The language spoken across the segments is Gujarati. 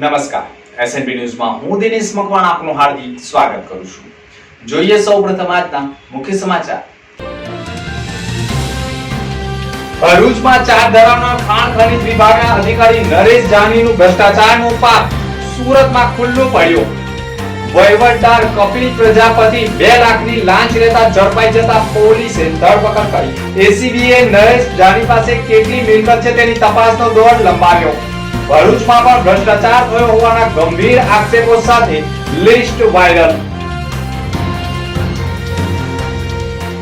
નમસ્કાર. એસએનપી ન્યૂઝમાં હું દિનેશ મકવાણ આપનું હાર્દિક સ્વાગત કરું છું. જોઈએ સૌપ્રથમ આજના મુખ્ય સમાચાર. ભરૂચમાં ચાર ધરાવના ખાણ ખનીજ વિભાગના અધિકારી નરેશ જાનીનું ભ્રષ્ટાચારનો પાપ સુરતમાં ખુલ્લો પડ્યો. વહીવટદાર કપિલ પ્રજાપતિ બે લાખની લાંચ લેતા ઝડપાઈ જતા પોલીસે ધરપકડ કરી. એસીબીએ નરેશ જાની પાસે કેટલી મિલકત છે તેની તપાસનો દોર લંબાવ્યો. ભરૂચમાં પણ ભ્રષ્ટાચાર થયો હોવાના ગંભીર આક્ષેપો સાથે લિસ્ટ વાયરલ.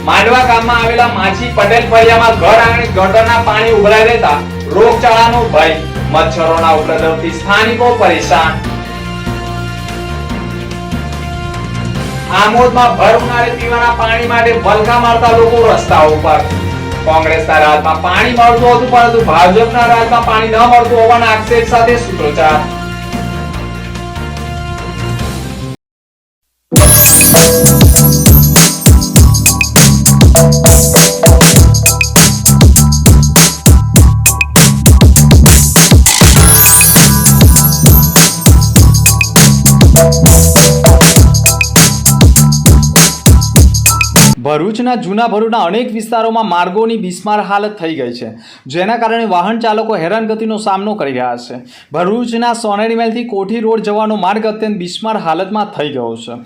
માંડવા ગામમાં આવેલા માછી પટેલ ફળિયામાં ઘર આંગણે ગટરના પાણી ઉભરાઈ રહેતા રોગચાળાનો ભય. મચ્છરોના ઉપદ્રવથી સ્થાનિકો પરેશાન. આમોદમાં ભર ઉનાળે પીવાના પાણી માટે બલકા મારતા લોકો રસ્તા ઉપર કોંગ્રેસના રાજમાં પાણી મળતું હતું, પરંતુ ભાજપના રાજમાં પાણી ન મળતું હોવાના આક્ષેપ સાથે સૂત્રોચ્ચાર ભરૂચના જૂના ભરૂચના અનેક વિસ્તારોમાં માર્ગોની બિસ્માર હાલત થઈ ગઈ છે, જેના કારણે વાહન ચાલકો હેરાનગતિનો સામનો કરી રહ્યા છે. ભરૂચના સોનેરીમેલથી કોઠી રોડ જવાનો માર્ગ અત્યંત બિસ્માર હાલતમાં થઈ ગયો છે,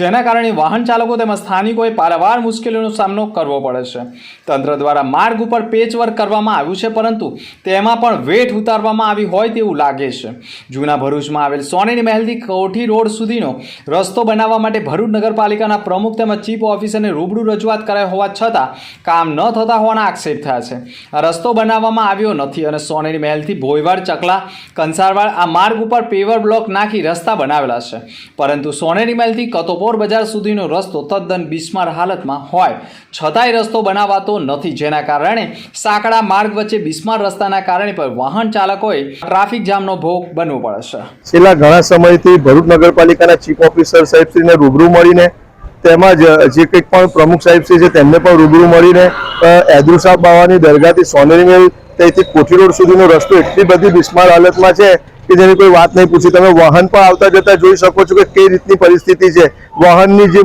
જેના કારણે વાહન ચાલકો તેમજ સ્થાનિકોએ પારાવાર મુશ્કેલીઓનો સામનો કરવો પડે છે. તંત્ર દ્વારા માર્ગ ઉપર પેચવર્ક કરવામાં આવ્યું છે, પરંતુ તેમાં પણ વેઠ ઉતારવામાં આવી હોય તેવું લાગે છે. જૂના ભરૂચમાં આવેલ સોનેરી મહેલથી કોઠી રોડ સુધીનો રસ્તો બનાવવા માટે ભરૂચ નગરપાલિકાના પ્રમુખ તેમજ ચીફ ઓફિસરને રૂબરૂ રજૂઆત કરાઈ હોવા છતાં કામ ન થતા હોવાના આક્ષેપ થયા છે. રસ્તો બનાવવામાં આવ્યો નથી અને સોનેરી મહેલથી ભોયવાડ, ચકલા, કંસારવાડ આ માર્ગ ઉપર પેવર બ્લોક નાખી રસ્તા બનાવેલા છે. પરંતુ સોનેરી મહેલથી કતોપોર બજાર સુધીનો રસ્તો તદ્દન બિસ્માર હાલતમાં હોય. છતાંય રસ્તો બનાવાતો નથી, જેના કારણે સાંકડા માર્ગ વચ્ચે બિસ્માર રસ્તાના કારણે પણ વાહન ચાલકોએ ટ્રાફિક જામનો ભોગ બનવો પડે છે. છેલ્લા ઘણા સમયથી ભરૂચ નગરપાલિકાના ચીફ ઓફિસર સાહેબશ્રીને રૂબરૂ મળીને તેમજ જે કંઈક પણ પ્રમુખ સાહેબ છે તેમને પણ રૂબરૂ મળીને એદુલ સાહેબ બાવાની દરગાહથી સોનેરી મેલ, ત્યાંથી કોઠી રોડ સુધીનો રસ્તો, એટલી બધી બિસ્માર હાલતમાં છે કે જેની કોઈ વાત નહીં પૂછી. તમે વાહન પણ આવતા જતા જોઈ શકો છો કે કઈ રીતની પરિસ્થિતિ છે. વાહનની જે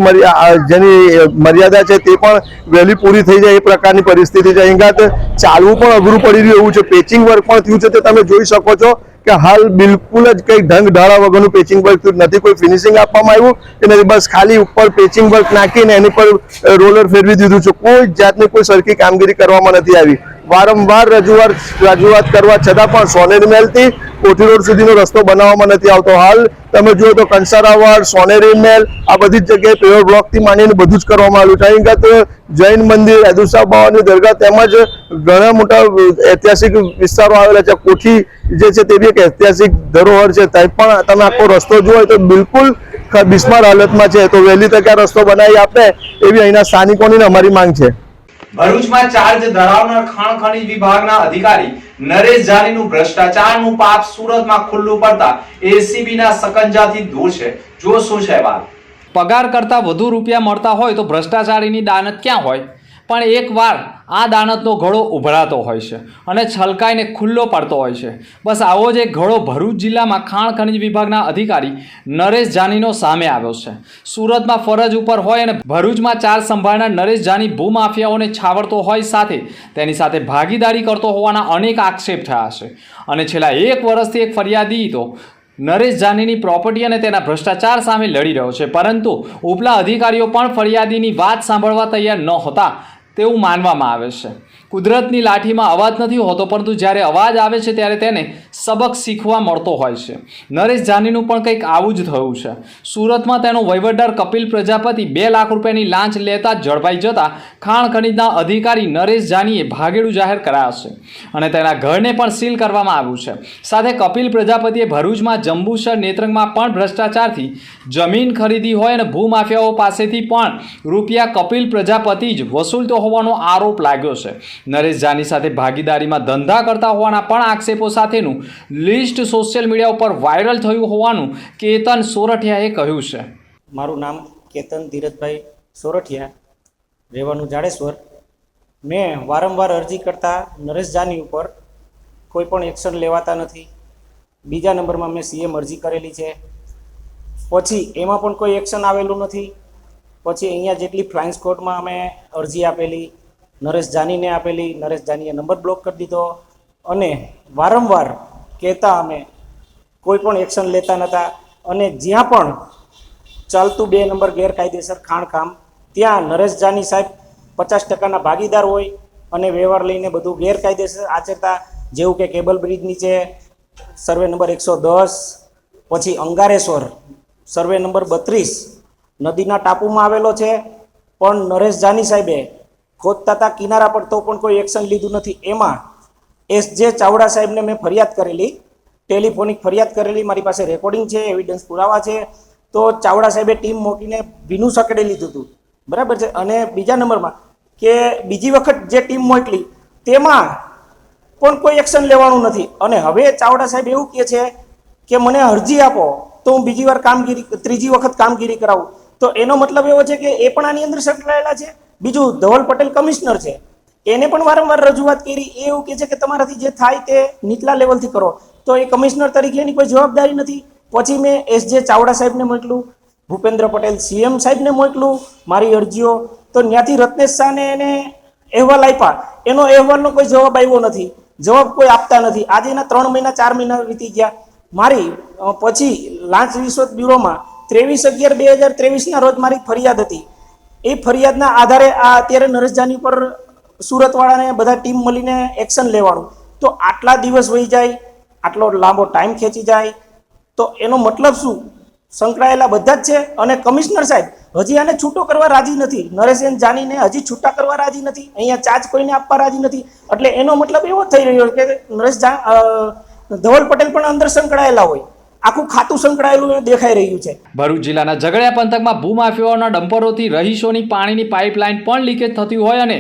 જેની મર્યાદા છે તે પણ વહેલી પૂરી થઈ જાય એ પ્રકારની પરિસ્થિતિ છે. અહીં ગાત ચાલવું પણ અઘરું પડી રહ્યું એવું છે. પેચિંગ વર્ક પણ થયું છે. તે તમે જોઈ શકો છો કે હાલ બિલકુલ જ કંઈ ઢંગ ઢાળા વગરનું પેચિંગ વર્ક થયું નથી. કોઈ ફિનિશિંગ આપવામાં આવ્યું કે નથી બસ ખાલી ઉપર પેચિંગ વર્ક નાખીને એની પર રોલર ફેરવી દીધું છે. કોઈ જાતની કોઈ સરખી કામગીરી કરવામાં નથી આવી. વારંવાર રજૂઆત રજૂઆત કરવા છતાં પણ સોનેરી મહેલથી કોઠી રોડ સુધીનો રસ્તો બનાવવામાં નથી આવતો હાલ. તમે જુઓ તો કંસારાવાડ સોનેરી મહેલ આ બધી જ જગ્યાએ પેવર બ્લોકથી માંડીને બધું જ કરવામાં આવ્યું છે. અહીં જૈન મંદિર હેદુસા બાવાની દરગાહ તેમજ ઘણા મોટા ઐતિહાસિક વિસ્તારો આવેલા છે. કોઠી જે છે તે બી એક ઐતિહાસિક ધરોહર છે. ત્યાં પણ તમે આખો રસ્તો જુઓ તો બિલકુલ બિસ્માર હાલતમાં છે. તો વહેલી તકે રસ્તો બનાવી આપે એવી અહીંના સ્થાનિકોની અમારી માંગ છે. ભરૂચમાં ચાર્જ ધરાવનાર ખાણ ખનિજ વિભાગના અધિકારી નરેશ જાનીનું ભ્રષ્ટાચારનું પાપ સુરતમાં ખુલ્લું પડતા એસીબી ના સકંજાથી દૂર છે. જો શું છે વાત. પગાર કરતા વધુ રૂપિયા મળતા હોય તો ભ્રષ્ટાચારીની દાનત ક્યાં હોય? પણ એકવાર આ દાણતનો ઘડો ઉભરાતો હોય છે અને છલકાઈને ખુલ્લો પડતો હોય છે. બસ આવો જ એક ઘડો ભરૂચ જિલ્લામાં ખાણ ખનિજ વિભાગના અધિકારી નરેશ જાનીનો સામે આવ્યો છે. સુરતમાં ફરજ ઉપર હોય અને ભરૂચમાં ચાર સંભાળનાર નરેશ જાની ભૂમાફિયાઓને છાવરતો હોય સાથે તેની સાથે ભાગીદારી કરતો હોવાના અનેક આક્ષેપ થયા છે. અને છેલ્લા એક વર્ષથી એક ફરિયાદી તો નરેશ જાનીની પ્રોપર્ટી અને તેના ભ્રષ્ટાચાર સામે લડી રહ્યો છે. પરંતુ ઉપલા અધિકારીઓ પણ ફરિયાદીની વાત સાંભળવા તૈયાર ન હતા તેવું માનવામાં આવે છે. કુદરતની લાઠીમાં અવાજ નથી હોતો, પરંતુ જ્યારે અવાજ આવે છે ત્યારે તેને સબક શીખવા મળતો હોય છે. નરેશ જાનીનું પણ કંઈક આવું જ થયું છે. સુરતમાં તેનો વહીવટદાર કપિલ પ્રજાપતિ બે લાખ રૂપિયાની લાંચ લેતા જ ઝડપાઈ જતા ખાણ ખનીજના અધિકારી નરેશ જાનીએ ભાગેડું જાહેર કરાયા છે અને તેના ઘરને પણ સીલ કરવામાં આવ્યું છે. સાથે કપિલ પ્રજાપતિએ ભરૂચમાં જંબુસર નેત્રંગમાં પણ ભ્રષ્ટાચારથી જમીન ખરીદી હોય અને ભૂમાફિયાઓ પાસેથી પણ રૂપિયા કપિલ પ્રજાપતિ જ વસૂલતો હોવાનો આરોપ લાગ્યો છે. નરેશ જાની સાથે ભાગીદારીમાં ધંધા કરતા હોવાના પણ આક્ષેપો સાથેનું લિસ્ટ સોશિયલ મીડિયા ઉપર વાયરલ થયું હોવાનું કેતન સોરઠિયાએ કહ્યું છે. મારું નામ કેતન ધીરજભાઈ સોરઠિયા, રહેવાનું જાડેશ્વર. મેં વારંવાર અરજી કરતા નરેશ જાની ઉપર કોઈ પણ એક્શન લેવાતા નથી. બીજા નંબરમાં મેં સીએમ અરજી કરેલી છે. પછી એમાં પણ કોઈ એક્શન આવેલું નથી. પછી અહીંયા જેટલી ફ્લાઇંગ કોર્ટમાં અમે અરજી આપેલી, નરેશ જાનીને આપેલી, નરેશ જાનીએ નંબર બ્લોક કરી દીધો અને વારંવાર કહેતા અમે કોઈ પણ એક્શન લેતા નહોતા અને જ્યાં પણ ચાલતું બે નંબર ગેરકાયદેસર ખાણકામ ત્યાં નરેશ જાની સાહેબ પચાસ ટકાના ભાગીદાર હોય અને વ્યવહાર લઈને બધું ગેરકાયદેસર આચરતા, જેવું કે કેબલ બ્રિજ નીચે સર્વે નંબર એકસો દસ, પછી અંગારેશ્વર સર્વે નંબર બત્રીસ નદીના ટાપુમાં આવેલો છે. પણ નરેશ જાની સાહેબે ખોદતા હતા કિનારા પર તો પણ કોઈ એક્શન લીધું નથી. એમાં એસ જે ચાવડા સાહેબને મેં ફરિયાદ કરેલી. ટેલિફોનિક ફરિયાદ કરેલી. મારી પાસે રેકોર્ડિંગ છે એવિડન્સ પુરાવા છે. તો ચાવડા સાહેબે ટીમ મોકલીને ભીનું સકડી લીધું હતું બરાબર છે? અને બીજા નંબરમાં કે બીજી વખત જે ટીમ મોકલી, તેમાં પણ કોઈ એક્શન લેવાનું નથી. અને હવે ચાવડા સાહેબ એવું કહે છે કે, મને અરજી આપો, તો હું બીજી વાર કામગીરી, ત્રીજી વખત કામગીરી કરાવું. તો એનો મતલબ એવો છે કે એ પણ આની અંદર સંકળાયેલા છે. બીજું, ધવલ પટેલ કમિશનર છે. એને પણ વારંવાર રજૂઆત કરી, એ એવું કહે છે કે તમારાથી જે થાય તે નીચલા લેવલથી કરો. તો એ કમિશનર તરીકે એની કોઈ જવાબદારી નથી. પછી મેં એસ જે ચાવડા સાહેબને મોકલું, ભૂપેન્દ્ર પટેલ સીએમ સાહેબને મોકલું, મારી અરજીઓ. તો ત્યાંથી રત્નેશ શાહને એને અહેવાલ આપ્યા. એનો અહેવાલનો કોઈ જવાબ આવ્યો નથી. જવાબ કોઈ આપતા નથી. આજે એના ત્રણ મહિના, ચાર મહિના વીતી ગયા. મારી પછી લાંચ રિશ્વત બ્યુરોમાં ત્રેવીસ અગિયાર બે હજાર ત્રેવીસના રોજ મારી ફરિયાદ હતી. એ ફરિયાદના આધારે આ અત્યારે નરેશ જાની પર સુરતવાળાને બધા ટીમ મળીને એક્શન લેવાનું. તો આટલા દિવસ વહી જાય, આટલો લાંબો ટાઈમ ખેંચી જાય. તો એનો મતલબ શું? સંકળાયેલા બધા જ છે અને કમિશનર સાહેબ, હજી આને છૂટો કરવા રાજી નથી. નરેશન જાનીને હજી છૂટા કરવા રાજી નથી. અહીંયા ચાર્જ કોઈને આપવા રાજી નથી. એટલે એનો મતલબ એવો થઈ રહ્યો કે નરેશ ધવલ પટેલ પણ અંદર સંકળાયેલા હોય. આખું ખાતું સંકળાયેલું દેખાઈ રહ્યું છે. ભરૂચ જિલ્લાના ઝઘડિયા પંથકમાં ભૂમાફિયાઓના ડમ્પરોથી રહીશોની પાણીની પાઇપલાઇન પણ લીકેજ થતી હોય અને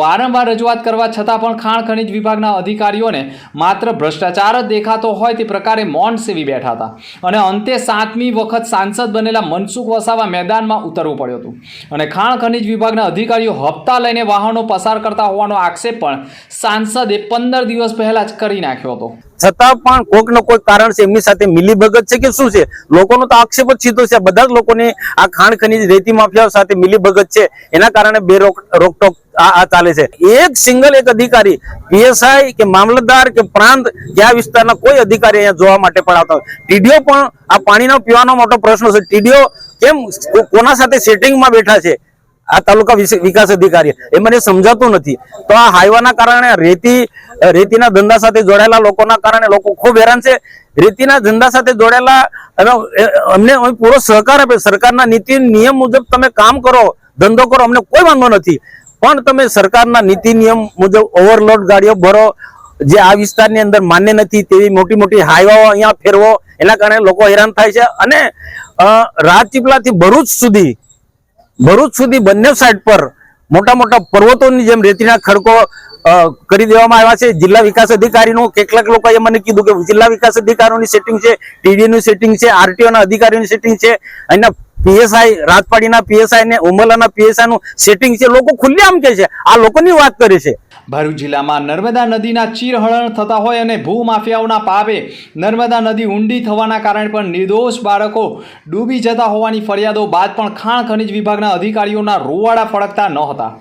વારંવાર રજૂઆત કરવા છતાં પણ ખાણ ખનિજ વિભાગના અધિકારીઓને માત્ર ભ્રષ્ટાચાર જ દેખાતો હોય તે પ્રકારે મૌન સેવી બેઠા હતા. અને અંતે સાતમી વખત સાંસદ બનેલા મનસુખ વસાવા મેદાનમાં ઉતરવું પડ્યું હતું. અને ખાણ ખનિજ વિભાગના અધિકારીઓ હપ્તા લઈને વાહનો પસાર કરતા હોવાનો આક્ષેપ પણ સાંસદે પંદર દિવસ પહેલાં જ કરી નાખ્યો હતો. છતાં પણ કોઈક ને કોઈક કારણ છે, એમની સાથે મિલીભગત છે કે શું છે? લોકોનો તો આક્ષેપ જ સીધો છે. બધા જ લોકોની આ ખાણ ખનીજ રેતી માફિયાઓ સાથે મિલીભગત છે. એના કારણે બે રોક રોકટોક આ ચાલે છે. એક સિંગલ એક અધિકારી, પીએસઆઈ કે મામલતદાર કે પ્રાંત કે આ વિસ્તારના કોઈ અધિકારી અહીંયા જોવા માટે પણ આવતા ટીડીઓ પણ આ પાણીનો પીવાનો મોટો પ્રશ્ન છે. ટીડીઓ કેમ કોના સાથે સેટિંગમાં બેઠા છે? આ તાલુકા વિકાસ અધિકારી. એ મને સમજાતું નથી. તો આ હાઈવાના કારણે રેતી રેતીના ધંધા સાથે જોડાયેલા લોકોના કારણે લોકો ખૂબ હેરાન છે. રેતીના ધંધા સાથે જોડાયેલા અમને પૂરો સહકાર આપે. સરકારના નીતિ નિયમ મુજબ તમે કામ કરો ધંધો કરો અમને કોઈ વાંધો નથી. પણ તમે સરકારના નીતિ નિયમ મુજબ ઓવરલોડ ગાડીઓ ભરો જે આ વિસ્તારની અંદર માન્ય નથી તેવી મોટી મોટી હાઈવાઓ અહીંયા ફેરવો એના કારણે લોકો હેરાન થાય છે. અને અ, રાજપીપળાથી ભરૂચ સુધી ભરૂચ સુધી બંને સાઈડ પર મોટા મોટા પર્વતોની જેમ રેતીના ખડકો કરી દેવામાં આવ્યા છે. જિલ્લા વિકાસ અધિકારીનું કેટલાક લોકોએ મને કીધું કે જિલ્લા વિકાસ અધિકારીઓની સેટિંગ છે ટીડીનું સેટિંગ છે આરટીઓના અધિકારીઓની સેટિંગ છે. અહીંના પીએસઆઈ, રાજપાડીના પીએસઆઈ ને ઉમલાના પીએસઆઈ નું સેટિંગ છે, લોકો ખુલ્લેઆમ કે છે. આ લોકોની વાત કરે છે. ભરૂચ જિલ્લામાં નર્મદા નદીના ચીરહરણ થતા હોય અને ભૂમાફિયાઓના પાપે નર્મદા નદી ઊંડી થવાના કારણે પણ નિર્દોષ બાળકો ડૂબી જતા હોવાની ફરિયાદો બાદ પણ ખાણ ખનિજ વિભાગના અધિકારીઓના રૂવાડા ફળકતા ન હતા.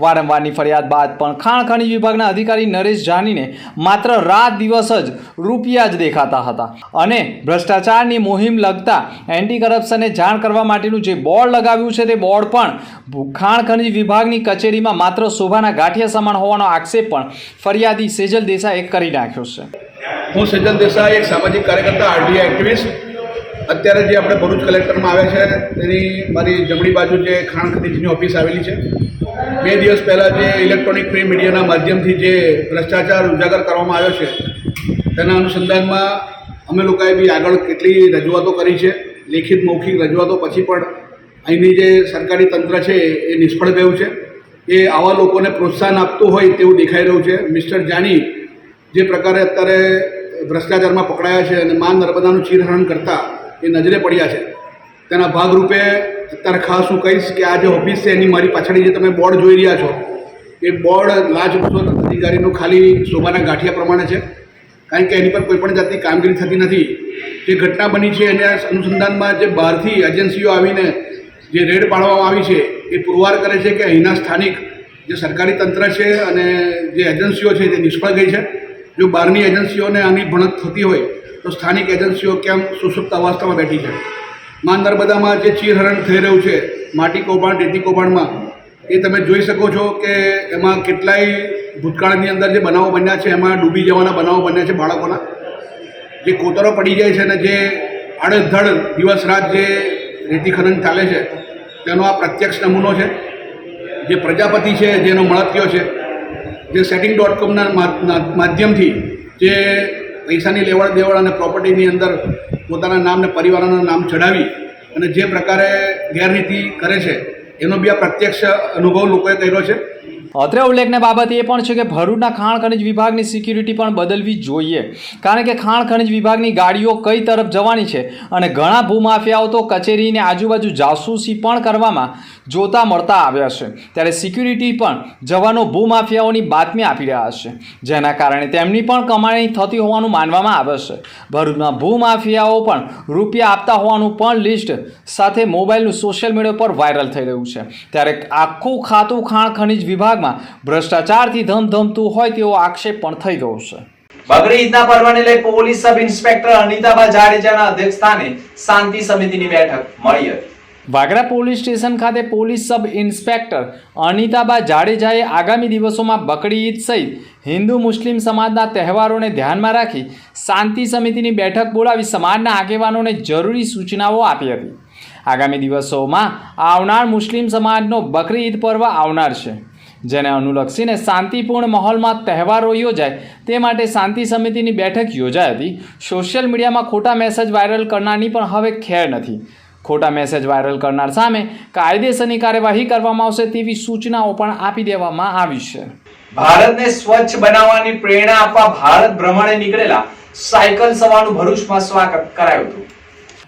વારંવારની ફરિયાદ બાદ પણ ખાણ ખનિજ વિભાગના અધિકારી નરેશ જાનીને માત્ર રાત દિવસ જ રૂપિયા જ દેખાતા હતા. અને ભ્રષ્ટાચારની મુહિમ લગતા એન્ટી કરપ્શનને જાણ કરવા માટેનું જે બોર્ડ લગાવ્યું છે તે બોર્ડ પણ ખાણ ખનિજ વિભાગની કચેરીમાં માત્ર શોભાના ગાંઠિયા સમાન હોવાનો આક્ષેપ પણ ફરિયાદી સેજલ દેસાઈએ કરી નાખ્યો છે. હું સજ્જન દેસાઈ, એક સામાજિક કાર્યકર્તા આરટીઆઈ એક્ટિવિસ્ટ. અત્યારે જે આપણે ભરૂચ કલેક્ટરમાં આવ્યા છે, તેની મારી જમણી બાજુ જે ખાણ ખનીજની ઓફિસ આવેલી છે, બે દિવસ પહેલાં જે ઇલેક્ટ્રોનિક પ્રિન્ટ મીડિયાના માધ્યમથી જે ભ્રષ્ટાચાર ઉજાગર કરવામાં આવ્યો છે, તેના અનુસંધાનમાં અમે લોકોએ બી આગળ કેટલી રજૂઆતો કરી છે, લેખિત મૌખિક રજૂઆતો પછી પણ અહીંની જે સરકારી તંત્ર છે એ નિષ્ફળ ગયું છે. એ આવા લોકોને પ્રોત્સાહન આપતું હોય તેવું દેખાઈ રહ્યું છે. મિસ્ટર જાની જે પ્રકારે અત્યારે ભ્રષ્ટાચારમાં પકડાયા છે અને મા નર્મદાનું ચીરહરણ કરતા એ નજરે પડ્યા છે. તેના ભાગરૂપે અત્યારે ખાસ હું કહીશ કે આ જે ઓફિસ છે, એની મારી પાછળની જે તમે બોર્ડ જોઈ રહ્યા છો, એ બોર્ડ લાજ રૂશ્વત અધિકારીનું ખાલી શોભાના ગાંઠિયા પ્રમાણે છે. કારણ કે એની પર કોઈ પણ જાતની કામગીરી થતી નથી. જે ઘટના બની છે, એને અનુસંધાનમાં જે બહારથી એજન્સીઓ આવીને જે રેડ પાડવામાં આવી છે, એ પુરવાર કરે છે કે અહીંના સ્થાનિક જે સરકારી તંત્ર છે અને જે એજન્સીઓ છે, તે નિષ્ફળ ગઈ છે. જો બહારની એજન્સીઓને આની ભણત થતી હોય તો સ્થાનિક એજન્સીઓ કેમ સુસુપ્ત અવસ્થામાં બેઠી છે? માં નર્મદામાં જે ચીરહરણ થઈ રહ્યું છે, માટી કૌભાંડ, રેતી કૌભાંડમાં, એ તમે જોઈ શકો છો કે એમાં કેટલાય ભૂતકાળની અંદર જે બનાવો બન્યા છે, એમાં ડૂબી જવાના બનાવો બન્યા છે બાળકોના. જે કોતરો પડી જાય છે અને જે આડેધડ દિવસ રાત જે રેતી ખનન ચાલે છે, તેનો આ પ્રત્યક્ષ નમૂનો છે. જે પ્રજાપતિ છે, જેનો મળતિયો છે, જે સેટિંગ ડોટ કોમના માધ્યમથી જે પૈસાની લેવડ દેવડ અને પ્રોપર્ટીની અંદર પોતાના નામ ને પરિવારોનું નામ ચડાવી અને જે પ્રકારે ગેરરીતિ કરે છે, એનો બી આ પ્રત્યક્ષ અનુભવ લોકોએ કર્યો છે. અત્રે ઉલ્લેખની બાબત એ પણ છે કે ભરૂચના ખાણ ખનિજ વિભાગની સિક્યુરિટી પણ બદલવી જોઈએ. કારણ કે ખાણ ખનિજ વિભાગની ગાડીઓ કઈ તરફ જવાની છે અને ઘણા ભૂમાફિયાઓ તો કચેરીને આજુબાજુ જાસૂસી પણ કરવામાં જોતા મળતા આવ્યા છે. ત્યારે સિક્યુરિટી પણ જવાનો ભૂમાફિયાઓની બાતમી આપી રહ્યા છે. જેના કારણે તેમની પણ કમાણી થતી હોવાનું માનવામાં આવે છે. ભરૂચમાં ભૂમાફિયાઓ પણ રૂપિયા આપતા હોવાનું પણ લિસ્ટ સાથે મોબાઈલનું સોશિયલ મીડિયા પર વાયરલ થઈ રહ્યું છે. ત્યારે આખું ખાતું ખાણ ખનિજ વિભાગમાં ભ્રષ્ટાચારથી ધમધમતું હોય તેવો આક્ષેપ પણ થઈ ગયો છે. બકરી ઈદના પર્વને લઈ પોલીસ સબ ઇન્સ્પેક્ટર અનિતાબા જાડેજાના અધ્યક્ષસ્થાને શાંતિ સમિતિની બેઠક મળી હતી. વાગરા પોલીસ સ્ટેશન ખાતે પોલીસ સબ ઇન્સ્પેક્ટર અનિતાબા જાડેજાએ આગામી દિવસોમાં બકરી ઈદ સહિત હિન્દુ મુસ્લિમ સમાજના તહેવારોને ધ્યાનમાં રાખી શાંતિ સમિતિની બેઠક બોલાવી સમાજના આગેવાનોને જરૂરી સૂચનાઓ આપી હતી. આગામી દિવસોમાં આવનાર મુસ્લિમ સમાજનો બકરી ઈદ પર્વ આવનાર છે. જેને અનુલક્ષીને શાંતિપૂર્ણ માહોલમાં તહેવારો યોજાય તે માટે શાંતિ સમિતિની બેઠક યોજાઈ હતી. સોશિયલ મીડિયામાં ખોટા મેસેજ વાયરલ કરનારની પણ હવે ખેર નથી. ખોટા મેસેજ વાયરલ કરનાર સામે કાયદેસરની કાર્યવાહી કરવામાં આવશે તેવી સૂચનાઓ પણ આપી દેવામાં આવી છે. ભારતને સ્વચ્છ બનાવવાની પ્રેરણા આપવા ભારત ભ્રમણે નીકળેલા સાયકલ સવારનું ભરૂચમાં સ્વાગત કરાયું હતું.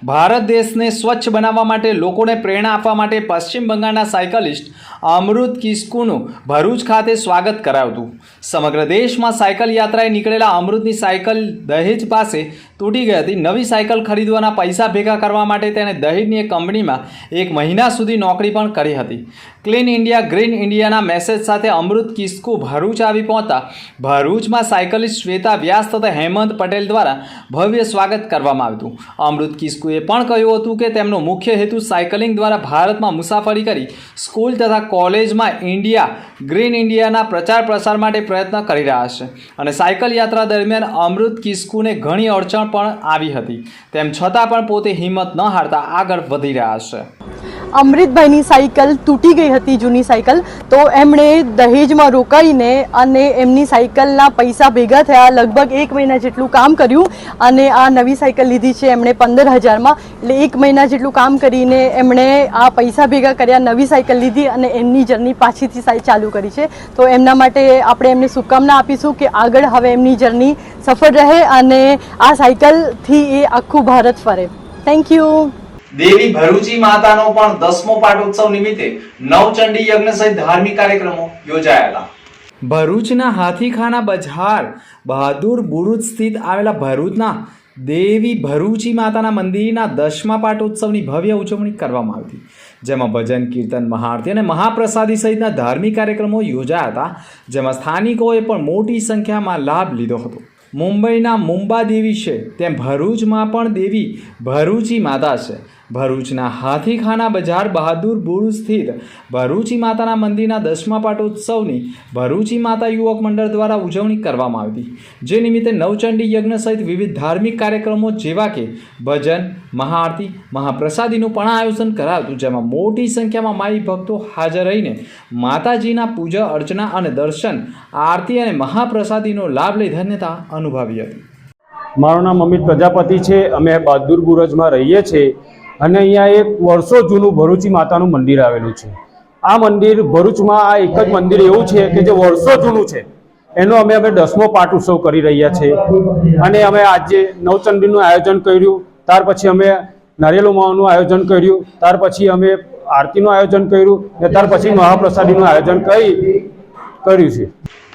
ભારત દેશને સ્વચ્છ બનાવવા માટે લોકોને પ્રેરણા આપવા માટે પશ્ચિમ બંગાળના સાયકલિસ્ટ અમૃત કિસ્કુનું ભરૂચ ખાતે સ્વાગત કરાયું હતું સમગ્ર દેશમાં સાયકલ યાત્રાએ નીકળેલા અમૃતની સાયકલ દહેજ પાસે તૂટી ગઈ હતી. નવી સાયકલ ખરીદવાના પૈસા ભેગા કરવા માટે તેણે દહેજની એક કંપનીમાં એક મહિના સુધી નોકરી પણ કરી હતી. ક્લીન ઇન્ડિયા, ગ્રીન ઇન્ડિયાના મેસેજ સાથે અમૃત કિસ્કુ ભરૂચ આવી પહોંચતા ભરૂચમાં સાયકલિસ્ટ શ્વેતા વ્યાસ તથા હેમંત પટેલ દ્વારા ભવ્ય સ્વાગત કરવામાં આવ્યું. હતું અમૃત કિસ્કુએ પણ કહ્યું હતું કે તેમનો મુખ્ય હેતુ સાયકલિંગ દ્વારા ભારતમાં મુસાફરી કરી સ્કૂલ તથા કોલેજમાં ઇન્ડિયા, ગ્રીન ઇન્ડિયાના પ્રચાર પ્રસાર માટે પ્રયત્ન કરી રહ્યા છે. અને સાયકલ યાત્રા દરમિયાન અમૃત કિસ્કુને ઘણી અડચણ પણ આવી હતી. તેમ છતાં પણ પોતે હિંમત ન હારતા આગળ વધી રહ્યા છે. અમૃતભાઈની સાયકલ તૂટી ગઈ હતી, જૂની સાયકલ. તો એમણે દહેજમાં રોકાઈને અને એમની સાયકલના પૈસા ભેગા થયા લગભગ એક મહિના જેટલું કામ કર્યું અને આ નવી સાયકલ લીધી છે એમણે પંદર હજારમાં. એટલે એક મહિના જેટલું કામ કરીને એમણે આ પૈસા ભેગા કર્યા, નવી સાયકલ લીધી અને એમની જર્ની પાછીથી સાઈ ચાલુ કરી છે. તો એમના માટે આપણે એમને શુભકામના આપીશું કે આગળ હવે એમની જર્ની સફળ રહે અને આ સાયકલથી એ આખું ભારત ફરે. થેન્ક યુ દેવી ભરૂચી માતાનો પણ દસમો પાટોત્સવ નિમિત્તે નવચંડી યજ્ઞ સહિત ધાર્મિક કાર્યક્રમો યોજાયેલા. ભરૂચના હાથીખાના બજાર બહાદુર બુરુજ સ્થિત આવેલા ભરૂચના દેવી ભરૂચી માતાના મંદિરના દસમા પાટોત્સવની ભવ્ય ઉજવણી કરવામાં આવી જેમાં ભજન, કીર્તન, મહાઆરતી અને મહાપ્રસાદી સહિતના ધાર્મિક કાર્યક્રમો યોજાયા હતા, જેમાં સ્થાનિકોએ પણ મોટી સંખ્યામાં લાભ લીધો હતો. મુંબઈના મુંબા દેવી છે, તેમ ભરૂચમાં પણ દેવી ભરૂચી માતા છે. ભરૂચના હાથીખાના બજાર બહાદુરપુર સ્થિત ભરૂચી માતાના મંદિરના દસમા પાટોત્સવની ભરૂચી માતા યુવક મંડળ દ્વારા ઉજવણી કરવામાં આવી જે નિમિત્તે નવચંડી યજ્ઞ સહિત વિવિધ ધાર્મિક કાર્યક્રમો જેવા કે ભજન, મહાઆરતી, મહાપ્રસાદીનું પણ આયોજન કરાયું જેમાં મોટી સંખ્યામાં માઈ ભક્તો હાજર રહીને માતાજીના પૂજા, અર્ચના અને દર્શન, આરતી અને મહાપ્રસાદીનો લાભ લઈ ધન્યતા અનુભવી હતી. મારું નામ અમિત પ્રજાપતિ છે. અમે બહાદુર બુરજમાં રહીએ છીએ. અને અહીંયા એક વર્ષો જૂનું ભરૂચી માતાનું મંદિર આવેલું છે. આ મંદિર ભરૂચમાં આ એક જ મંદિર એવું છે કે જે વર્ષો જૂનું છે. એનો અમે અમે દસમો પાઠ ઉત્સવ કરી રહ્યા છીએ. અને અમે આજે નવચંડીનું આયોજન કર્યું, ત્યાર પછી અમે નારિયેલ ઉમાવાનું આયોજન કર્યું, ત્યાર પછી અમે આરતીનું આયોજન કર્યું, ને ત્યાર પછી મહાપ્રસાદીનું આયોજન કરી, કર્યું છે.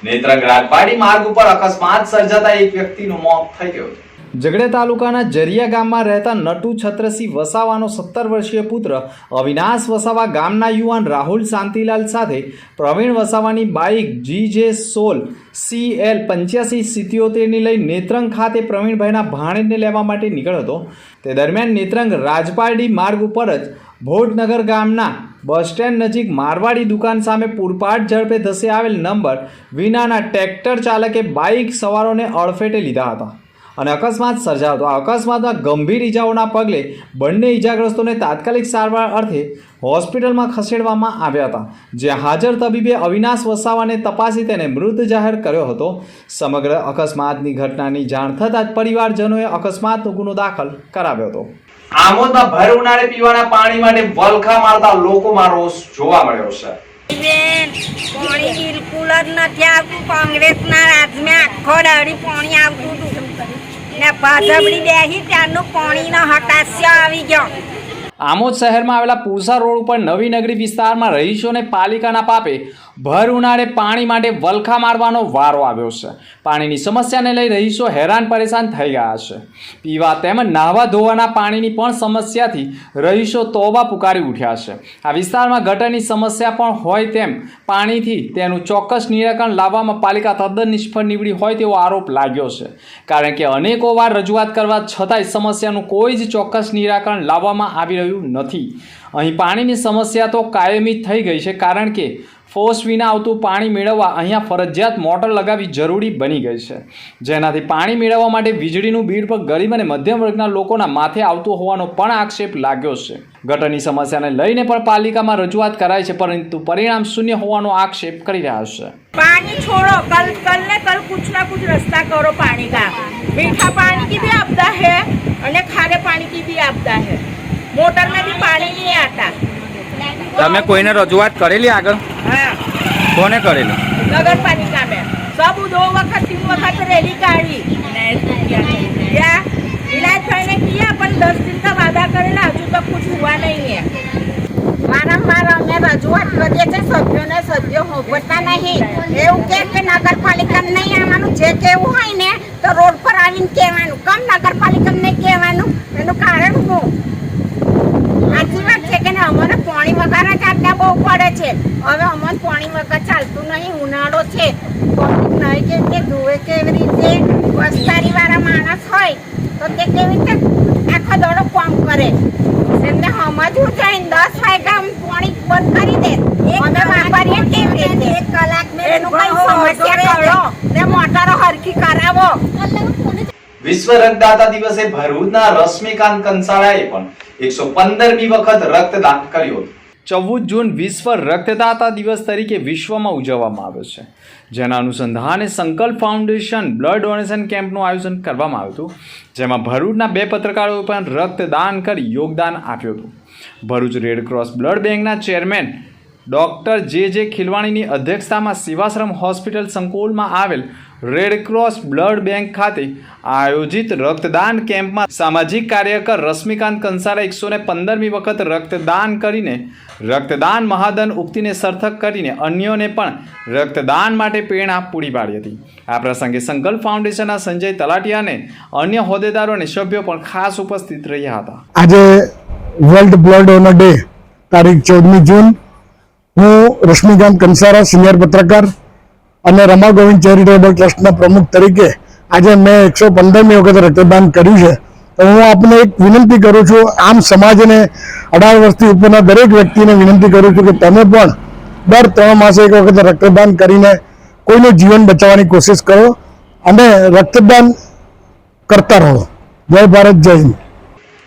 નેત્રંગ રાજપાડી માર્ગ ઉપર અકસ્માત સર્જાતા એક વ્યક્તિનું મોત થઈ ગયું હતું. ઝઘડે તાલુકાના જરિયા ગામમાં રહેતા નટુ છત્રસિંહ વસાવાનો સત્તર વર્ષીય પુત્ર અવિનાશ વસાવા ગામના યુવાન રાહુલ શાંતિલાલ સાથે પ્રવીણ વસાવાની બાઇક જી જે સોલ સી એલ પંચ્યાસી સિત્યોતેરની લઈ નેત્રંગ ખાતે પ્રવીણભાઈના ભાણેજને લેવા માટે નીકળ્યો હતો. તે દરમિયાન નેત્રંગ રાજપારડી માર્ગ ઉપર જ ભોટનગર ગામના બસ સ્ટેન્ડ નજીક મારવાડી દુકાન સામે પૂરપાટ ઝડપે ધસે આવેલ નંબર વિનાના ટ્રેક્ટર ચાલકે બાઇક સવારોને અડફેટે લીધા હતા. અને અકસ્માત સર્જાયો હતો. આ અકસ્માતમાં ગંભીર ઈજાઓના પગલે બંને ઈજાગ્રસ્તોને તાત્કાલિક સારવાર અર્થે હોસ્પિટલમાં ખસેડવામાં આવ્યા હતા જ્યાં હાજર તબીબે અવિનાશ વસાવાને તપાસી તેને મૃત જાહેર કર્યો હતો. સમગ્ર અકસ્માતની ઘટનાની જાણ થતાં જ પરિવારજનોએ અકસ્માતનો ગુનો દાખલ કરાવ્યો હતો. આમોદમાં ભર ઉનાળે પીવાના પાણી માટે વલખા મારતા લોકોમાં રોષ જોવા મળ્યો છે. બેન પાણી બિલકુલ જ નથી આવતું. કોંગ્રેસના રાજમાં આખો દાડી પાણી આવતું હતું. ને ભાજપડી બેસી ત્યારનું પાણીનો હતાશ્ય આવી ગયો. આમોદ શહેરમાં આવેલા પુરસા રોડ ઉપર નવી નગરી વિસ્તારમાં રહીશોને પાલિકાના પાપે ભર ઉનાળે પાણી માટે વલખા મારવાનો વારો આવ્યો છે. પાણીની સમસ્યાને લઈ રહીશો હેરાન પરેશાન થઈ ગયા છે. પીવા તેમજ નાહવા ધોવાના પાણીની પણ સમસ્યાથી રહીશો તોબા પુકારી ઉઠ્યા છે. આ વિસ્તારમાં ગટરની સમસ્યા પણ હોય તેમ પાણીથી તેનું ચોક્કસ નિરાકરણ લાવવામાં પાલિકા તદ્દન નિષ્ફળ નીવડી હોય તેવો આરોપ લાગ્યો છે. કારણ કે અનેકો વાર રજૂઆત કરવા છતાંય સમસ્યાનું કોઈ જ ચોક્કસ નિરાકરણ લાવવામાં આવી રહ્યું નથી. અહીં પાણીની સમસ્યા તો કાયમી થઈ ગઈ છે કારણ કે ફોર્સ વિના આવતું પાણી મેળવવા અહીંયા ફરજિયાત મોટર લગાવવી જરૂરી બની ગઈ છે જેનાથી પાણી મેળવવા માટે વીજળીનું બિલ પર ગરીબ અને મધ્યમ વર્ગના લોકોના માથે આવતું હોવાનો પણ આક્ષેપ લાગ્યો છે ગટરની સમસ્યાને લઈને પણ પાલિકામાં રજૂઆત કરાઈ છે પરંતુ પરિણામ શૂન્ય હોવાનો આક્ષેપ કરી રહ્યા છે पानी छोड़ो कल कल ने कल कुछ ना कुछ रास्ता करो पानी का मीठा पानी की भी आपदा है और खारे पानी की भी आपदा है मोटर में भी पानी नहीं आता તમે કોઈને રજૂઆત કરેલી આગળ हाँ કોને કરેલી नगर पालिका में सब दो वक्त तीन वक्त रैली काढ़ी क्या इलाज मैंने किया पर दस दिन का वादा करेला हजू तक कुछ हुआ नहीं है વારંવાર અમે રજૂઆત કરીએ છીએ સભ્યોને સભ્યો હોભળતા નહીં એવું કે કે નગરપાલિકાને નહીં આવવાનું જે કેવું હોય ને તો રોડ પર આવીને કહેવાનું કમ નગરપાલિકાને નહીં કહેવાનું એનું કારણ શું સાચી વાત છે કે ને અમને પાણી વગર જ આટલા બહુ પડે છે. હવે અમને પાણી વગર ચાલતું નહીં ઉનાળો છે. પબ્લિક નહીં કે તે ધોવે કેવી રીતે? વસ્તારી વાળા માણસ હોય તો તે કેવી રીતે આખો દડો પંપ કરે? એમને સમજવું જોઈએ દસ વાગ્યા પાણી બંધ કરી દે. અમે વાપરીએ કેવી રીતે? એક કલાક એનું કઈ સમસ્યા કરો. ને મોટરો હરખી કરાવો. વિશ્વ રક્તદાતા દિવસે ભરૂચના રશ્મિકાંત કંસાળાએ પણ એકસો પંદરમી વખત રક્તદાન કર્યું ચૌદ જૂન વિશ્વ રક્તદાતા દિવસ તરીકે વિશ્વમાં ઉજવવામાં આવ્યો છે. જેના અનુસંધાને સંકલ્પ ફાઉન્ડેશન બ્લડ ડોનેશન કેમ્પનું આયોજન કરવામાં આવ્યું હતું. જેમાં ભરૂચના બે પત્રકારોએ પણ રક્તદાન કરી યોગદાન આપ્યું હતું. ભરૂચ રેડક્રોસ બ્લડ બેંકના ચેરમેન ડૉક્ટર જે જે ખિલવાણીની અધ્યક્ષતામાં સેવાશ્રમ હોસ્પિટલ સંકુલમાં આવેલ રેડક્રોસ બ્લડ બેંક ખાતે આયોજિત રક્તદાન કેમ્પમાં સામાજિક કાર્યકર રશ્મિકાંત કંસારા એકસો ને પંદરમી વખત રક્તદાન કરીને રક્તદાન મહાદન ઉક્તિને સર્થક કરીને અન્યોને પણ રક્તદાન માટે પ્રેરણા પૂરી પાડી હતી. આ પ્રસંગે સંકલ્પ ફાઉન્ડેશનના સંજય તલાટિયા અને અન્ય હોદ્દેદારો અને સભ્યો પણ ખાસ ઉપસ્થિત રહ્યા હતા. આજે વર્લ્ડ બ્લડ ડોનર ડે તારીખ ચૌદમી જૂન. હું રશ્મિકાંત કંસારા, સિનિયર પત્રકાર અને રમા ગોવિંદ ચેરિટેબલ ટ્રસ્ટના પ્રમુખ તરીકે આજે મેં એકસો પંદરમી વખત રક્તદાન કર્યું છે. તો હું આપને એક વિનંતી કરું છું, આમ સમાજને અઢાર વર્ષથી ઉપરના દરેક વ્યક્તિને વિનંતી કરું છું કે તમે પણ દર ત્રણ માસે એક વખત રક્તદાન કરીને કોઈનું જીવન બચાવવાની કોશિશ કરો અને રક્તદાન કરતા રહો. જય ભારત, જય હિન્દ.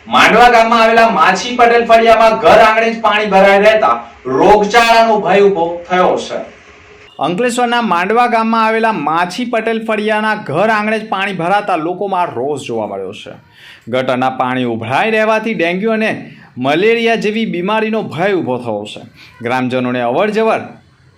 માંડવા ગામમાં આવેલા માછી પટેલ ફળિયામાં ઘર આંગણે જ પાણી ભરાઈ રહેતા રોગચાળાનો ભય ઊભો થયો છે. અંકલેશ્વરના માંડવા ગામમાં આવેલા માછી પટેલ ફળિયાના ઘર આંગણે જ પાણી ભરાતા લોકોમાં રોષ જોવા મળ્યો છે. ગટરના પાણી ઉભરાઈ રહેવાથી ડેન્ગ્યુ અને મલેરિયા જેવી બીમારીનો ભય ઊભો થયો છે. ગ્રામજનોને અવર જવર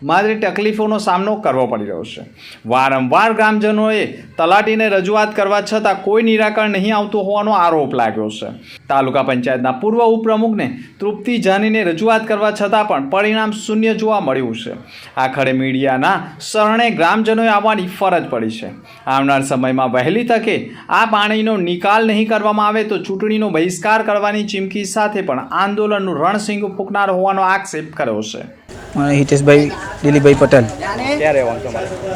માત્ર તકલીફોનો સામનો કરવો પડી રહ્યો છે. વારંવાર ગ્રામજનોએ તલાટીને રજૂઆત કરવા છતાં કોઈ નિરાકરણ નહીં આવતું હોવાનો આરોપ લાગ્યો છે. તાલુકા પંચાયતના પૂર્વ ઉપપ્રમુખને તૃપ્તિ જાનીને રજૂઆત કરવા છતાં પણ પરિણામ શૂન્ય જોવા મળ્યું છે. આખરે મીડિયાના શરણે ગ્રામજનોએ આવવાની ફરજ પડી છે. આવનાર સમયમાં વહેલી તકે આ પાણીનો નિકાલ નહીં કરવામાં આવે તો ચૂંટણીનો બહિષ્કાર કરવાની ચીમકી સાથે પણ આંદોલનનું રણસિંગ ફૂંકનાર હોવાનો આક્ષેપ કર્યો છે. મારે હિતેશભાઈ દિલીપભાઈ પટેલ.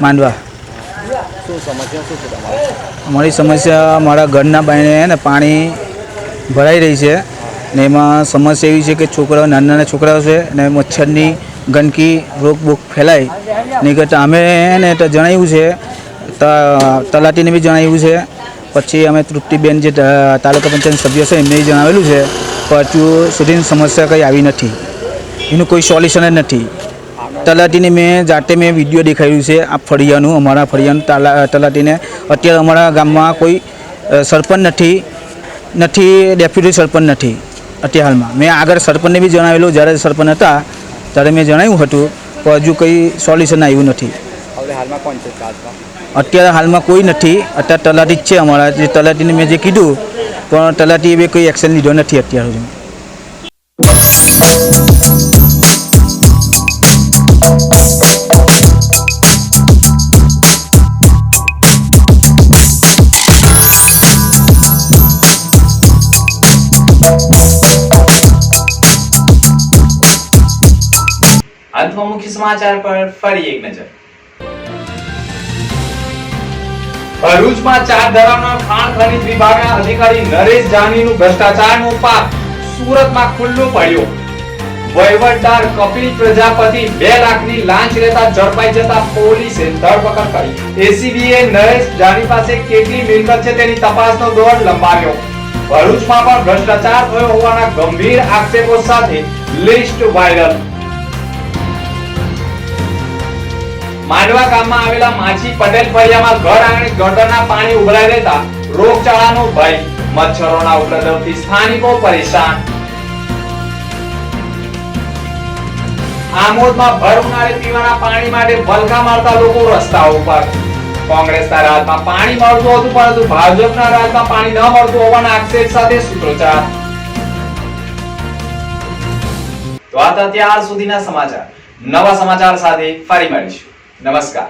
માંડવા. અમારી સમસ્યા મારા ઘરના બાઈને ને પાણી ભરાઈ રહી છે ને એમાં સમસ્યા એવી છે કે છોકરાઓ નાના નાના છોકરાઓ છે ને મચ્છરની ગંદકી રોગ બોગ ફેલાય. નહીં કરતાં અમે એને તો જણાવ્યું છે તલાટીને બી જણાવ્યું છે. પછી અમે તૃપ્તિબેન જે તાલુકા પંચાયત સભ્ય છે એમને જણાવેલું છે. પણ હજુ સુધીની સમસ્યા કંઈ આવી નથી. એનું કોઈ સોલ્યુશન જ નથી. તલાટીને મેં જાતે મેં વીડિયો દેખાડ્યું છે આ ફળિયાનું અમારા ફળિયાનું તાલા તલાટીને. અત્યારે અમારા ગામમાં કોઈ સરપંચ નથી નથી ડેપ્યુટી સરપંચ નથી અત્યારે હાલમાં. મેં આગળ સરપંચને બી જણાવેલું જ્યારે સરપંચ હતા ત્યારે મેં જણાવ્યું હતું પણ હજુ કંઈ સોલ્યુશન આવ્યું નથી. અત્યારે હાલમાં કોઈ નથી. અત્યારે તલાટી જ છે અમારા. જે તલાટીને મેં જે કીધું પણ તલાટીએ બી કોઈ એક્શન લીધો નથી અત્યાર સુધી. અંતમાં મુખ્ય સમાચાર પર ફરી એક નજર. ભરૂચમાં ચાર ધરાવનાર ખાણ ખનીજ વિભાગના અધિકારી નરેશ જાનીનું ભ્રષ્ટાચારનું પાપ સુરતમાં ખુલ્લું પડ્યું. વહીવટદાર કપિલ પ્રજાપતિ બે લાખની લાંચ લેતા ઝડપાઈ જતા પોલીસે ધરપકડ કરી. એસીબીએ નરેશ જાની પાસે કેટલી મિલકત છે તેની તપાસનો દોર લંબાવ્યો. ભરૂચમાં પણ ભ્રષ્ટાચાર થયો હોવાના ગંભીર આક્ષેપો સાથે લિસ્ટ વાયરલ. માંડવા ગામમાં આવેલા માછી પટેલ ફળિયામાં ઘર આંગણે ગટરના પાણી ઉભરાઈ રહેતા રોગચાળાનો ભય. મચ્છરોના ઉપદ્રવથી સ્થાનિકો પરેશાન. આમોદમાં ભર ઉનાળે પીવાના પાણી માટે વલખા મારતા લોકો રસ્તા ઉપર કોંગ્રેસના રાજમાં પાણી મળતું હતું, પરંતુ ભાજપના રાજમાં પાણી ન મળતું હોવાના આક્ષેપ સાથે સૂત્રોચ્ચાર. તો આ હતા ત્યાર સુધીના સમાચાર. નવા સમાચાર સાથે ફરી મળીશું. નમસ્કાર.